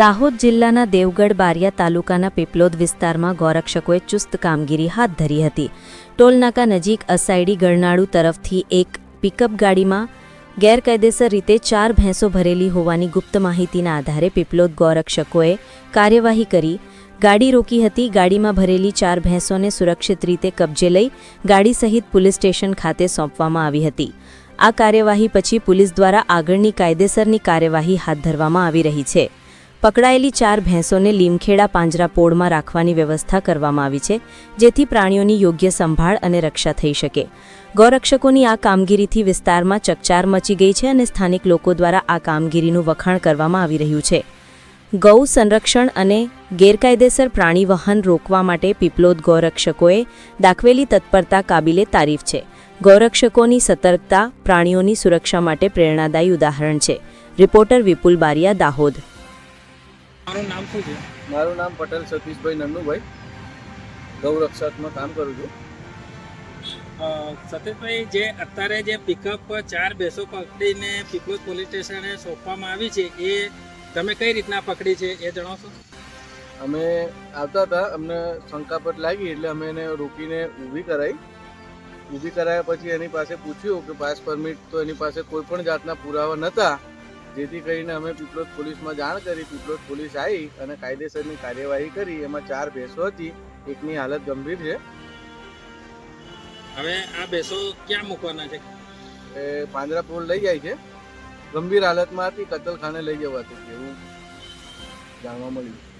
દાહોદ જિલ્લાના દેવગઢ બારિયા તાલુકાના પીપલોદ વિસ્તારમાં ગોરક્ષકોએ ચુસ્ત કામગીરી હાથ ધરી હતી. ટોલનાકા નજીક અસાયડી ગરનાળુ તરફથી એક પિકઅપ ગાડીમાં ગેરકાયદેસર રીતે ચાર ભેંસો ભરેલી હોવાની ગુપ્ત માહિતીના આધારે પીપલોદ ગોરક્ષકોએ કાર્યવાહી કરી. ગાડી રોકી હતી. ગાડીમાં ભરેલી ચાર ભેંસોને સુરક્ષિત રીતે કબજે લઈ ગાડી સહિત પોલીસ સ્ટેશન ખાતે સોંપવામાં આવી હતી. આ કાર્યવાહી પછી પોલીસ દ્વારા આગળની કાયદેસરની કાર્યવાહી હાથ ધરવામાં આવી રહી છે. પકડાયેલી ચાર ભેંસોને લીમખેડા પાંજરાપોળમાં રાખવાની વ્યવસ્થા કરવામાં આવી છે, જેથી પ્રાણીઓની યોગ્ય સંભાળ અને રક્ષા થઈ શકે. ગૌરક્ષકોની આ કામગીરીથી વિસ્તારમાં ચકચાર મચી ગઈ છે અને સ્થાનિક લોકો દ્વારા આ કામગીરીનું વખાણ કરવામાં આવી રહ્યું છે. ગૌ સંરક્ષણ અને ગેરકાયદેસર પ્રાણી વહન રોકવા માટે પીપલોદ ગૌરક્ષકોએ દાખવેલી તત્પરતા કાબિલે તારીફ છે. ગૌરક્ષકોની સતર્કતા પ્રાણીઓની સુરક્ષા માટે પ્રેરણાદાયી ઉદાહરણ છે. રિપોર્ટર વિપુલ બારિયા દાહોદ. મારું નામ શું છે? મારું નામ પટેલ સતીશભાઈ નન્નુભાઈ ગૌરક્ષકમાં કામ કરું છું. સતીશભાઈ જે અત્યારે જે પિકઅપ ચાર બેસો પકડીને પીપલોજ પોલીસ સ્ટેશને સોંપવામાં આવી છે એ તમે કઈ રીતના પકડી છે એ જણાવશો? અમે આવતા હતા અમને શંકાપટ લાગી એટલે અમે એને રોકીને ઊભી કરાવી ઊભી કરાયા પછી એની પાસે પૂછ્યું કે પાસ પરમિટ તો એની પાસે કોઈ પણ જાતના પુરાવા નહોતા જેથી કરીને અમે પીપલોદ પોલીસમાં જાણ કરી પીપલોદ પોલીસ આવી અને કાયદેસરની કાર્યવાહી કરી. એમાં ચાર ભેંસો હતી એકની હાલત ગંભીર છે. હવે આ બેસો ક્યાં મૂકવાના છે? એ પાંજરાપોળ લઈ જાય છે. ગંભીર હાલતમાં હતી કતલખાને લઈ જવાતું એવું જાણવા મળ્યું.